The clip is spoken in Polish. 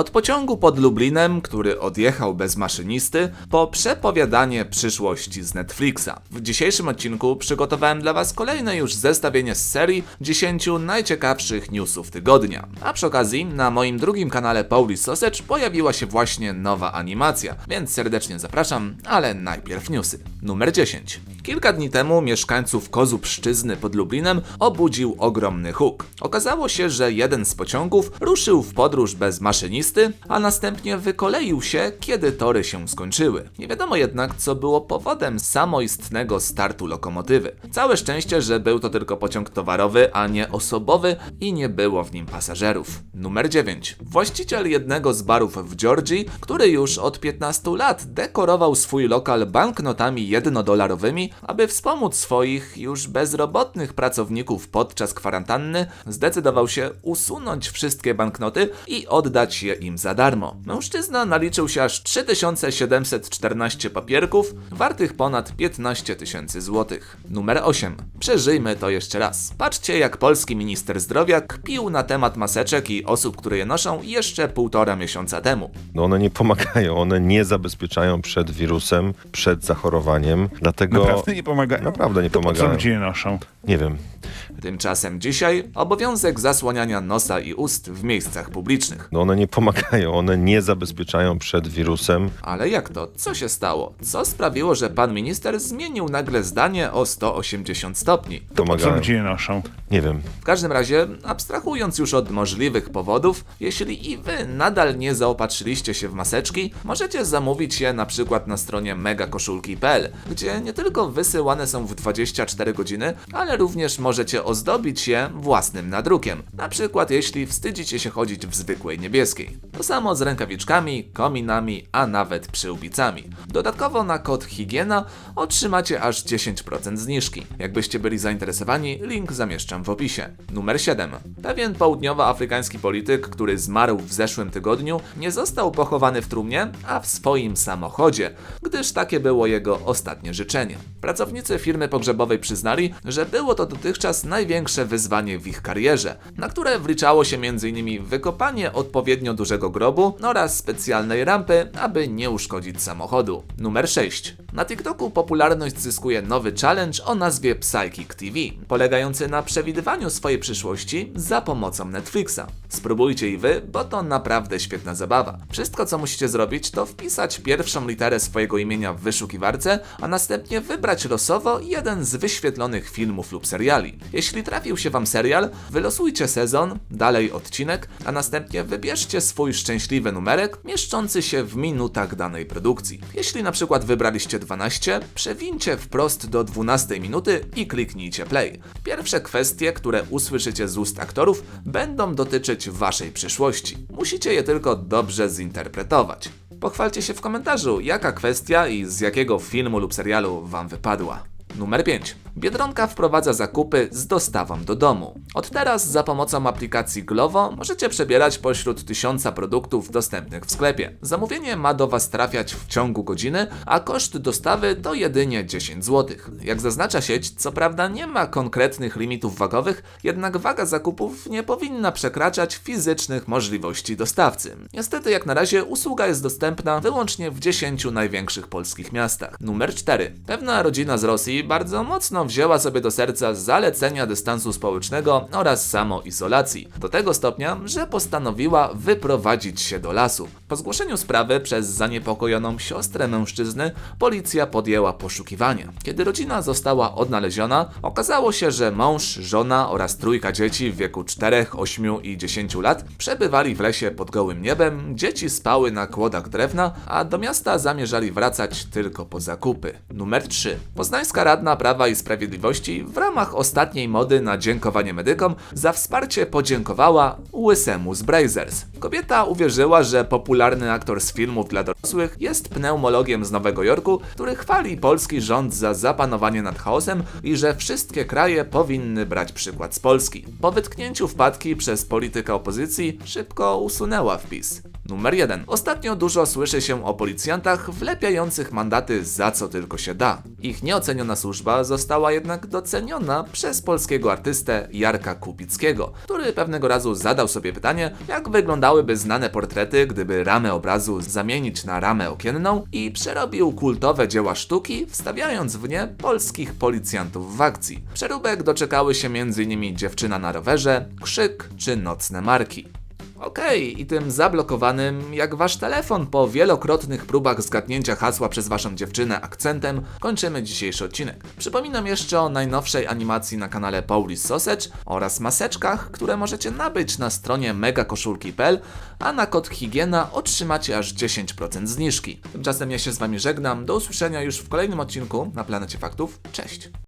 Od pociągu pod Lublinem, który odjechał bez maszynisty, po przepowiadanie przyszłości z Netflixa. W dzisiejszym odcinku przygotowałem dla Was kolejne już zestawienie z serii 10 najciekawszych newsów tygodnia. A przy okazji na moim drugim kanale Pauli Sausage pojawiła się właśnie nowa animacja, więc serdecznie zapraszam, ale najpierw newsy. Numer 10. Kilka dni temu mieszkańców Kozubszczyzny pod Lublinem obudził ogromny huk. Okazało się, że jeden z pociągów ruszył w podróż bez maszynisty, a następnie wykoleił się, kiedy tory się skończyły. Nie wiadomo jednak, co było powodem samoistnego startu lokomotywy. Całe szczęście, że był to tylko pociąg towarowy, a nie osobowy i nie było w nim pasażerów. Numer 9. Właściciel jednego z barów w Georgii, który już od 15 lat dekorował swój lokal banknotami jednodolarowymi, aby wspomóc swoich już bezrobotnych pracowników podczas kwarantanny, zdecydował się usunąć wszystkie banknoty i oddać je im za darmo. Mężczyzna naliczył się aż 3714 papierków, wartych ponad 15 tysięcy złotych. Numer 8. Przeżyjmy to jeszcze raz. Patrzcie, jak polski minister zdrowia kpił na temat maseczek i osób, które je noszą jeszcze półtora miesiąca temu. No one nie pomagają, one nie zabezpieczają przed wirusem, przed zachorowaniem, dlatego Naprawdę nie pomagają? Naprawdę nie to Po co pomagają. ludzie je noszą? nie wiem. Tymczasem dzisiaj obowiązek zasłaniania nosa i ust w miejscach publicznych. No one nie pomagają, one nie zabezpieczają przed wirusem. Ale jak to? Co się stało? Co sprawiło, że pan minister zmienił nagle zdanie o 180 stopni? To po co Pomagają. ludzie je noszą? Nie wiem. W każdym razie, abstrahując już od możliwych powodów, jeśli i wy nadal nie zaopatrzyliście się w maseczki, możecie zamówić je na przykład na stronie megakoszulki.pl, gdzie nie tylko wysyłane są w 24 godziny, ale również możecie ozdobić je własnym nadrukiem. Na przykład jeśli wstydzicie się chodzić w zwykłej niebieskiej. To samo z rękawiczkami, kominami, a nawet przyłbicami. Dodatkowo na kod higiena otrzymacie aż 10% zniżki. Jakbyście byli zainteresowani, link zamieszczam w opisie. Numer 7. Pewien południowoafrykański polityk, który zmarł w zeszłym tygodniu, nie został pochowany w trumnie, a w swoim samochodzie, gdyż takie było jego ostatnie życzenie. Pracownicy firmy pogrzebowej przyznali, że było to dotychczas największe wyzwanie w ich karierze, na które wliczało się m.in. wykopanie odpowiednio dużego grobu oraz specjalnej rampy, aby nie uszkodzić samochodu. Numer 6. Na TikToku popularność zyskuje nowy challenge o nazwie Psychic TV, polegający na przewidywaniu swojej przyszłości za pomocą Netflixa. Spróbujcie i wy, bo to naprawdę świetna zabawa. Wszystko co musicie zrobić to wpisać pierwszą literę swojego imienia w wyszukiwarce, a następnie wybrać losowo jeden z wyświetlonych filmów lub seriali. Jeśli trafił się wam serial, wylosujcie sezon, dalej odcinek, a następnie wybierzcie swój szczęśliwy numerek mieszczący się w minutach danej produkcji. Jeśli na przykład wybraliście 12, przewincie wprost do 12 minuty i kliknijcie play. Pierwsze kwestie, które usłyszycie z ust aktorów, będą dotyczyć waszej przyszłości. Musicie je tylko dobrze zinterpretować. Pochwalcie się w komentarzu, jaka kwestia i z jakiego filmu lub serialu wam wypadła. Numer 5. Biedronka wprowadza zakupy z dostawą do domu. Od teraz za pomocą aplikacji Glovo możecie przebierać pośród tysiąca produktów dostępnych w sklepie. Zamówienie ma do Was trafiać w ciągu godziny, a koszt dostawy to jedynie 10 zł. Jak zaznacza sieć, co prawda nie ma konkretnych limitów wagowych, jednak waga zakupów nie powinna przekraczać fizycznych możliwości dostawcy. Niestety jak na razie usługa jest dostępna wyłącznie w 10 największych polskich miastach. Numer 4. Pewna rodzina z Rosji bardzo mocno wzięła sobie do serca zalecenia dystansu społecznego oraz samoizolacji. Do tego stopnia, że postanowiła wyprowadzić się do lasu. Po zgłoszeniu sprawy przez zaniepokojoną siostrę mężczyzny, policja podjęła poszukiwania. Kiedy rodzina została odnaleziona, okazało się, że mąż, żona oraz trójka dzieci w wieku 4, 8 i 10 lat przebywali w lesie pod gołym niebem, dzieci spały na kłodach drewna, a do miasta zamierzali wracać tylko po zakupy. Numer 3. Poznańska Radna Prawa i Sprawiedliwości w ramach ostatniej mody na dziękowanie medykom za wsparcie podziękowała łysemu z Brazers. Kobieta uwierzyła, że popularny aktor z filmów dla dorosłych jest pneumologiem z Nowego Jorku, który chwali polski rząd za zapanowanie nad chaosem i że wszystkie kraje powinny brać przykład z Polski. Po wytknięciu wpadki przez polityka opozycji szybko usunęła wpis. Numer 1. Ostatnio dużo słyszy się o policjantach wlepiających mandaty za co tylko się da. Ich nieoceniona służba została jednak doceniona przez polskiego artystę Jarka Kupickiego, który pewnego razu zadał sobie pytanie, jak wyglądałyby znane portrety, gdyby ramę obrazu zamienić na ramę okienną i przerobił kultowe dzieła sztuki, wstawiając w nie polskich policjantów w akcji. Przeróbek doczekały się m.in. Dziewczyna na rowerze, Krzyk czy Nocne Marki. Okej, i tym zablokowanym, jak wasz telefon po wielokrotnych próbach zgadnięcia hasła przez waszą dziewczynę akcentem, kończymy dzisiejszy odcinek. Przypominam jeszcze o najnowszej animacji na kanale Paulis Sausage oraz maseczkach, które możecie nabyć na stronie megakoszulki.pl, a na kod higiena otrzymacie aż 10% zniżki. Tymczasem ja się z wami żegnam, do usłyszenia już w kolejnym odcinku na Planecie Faktów. Cześć!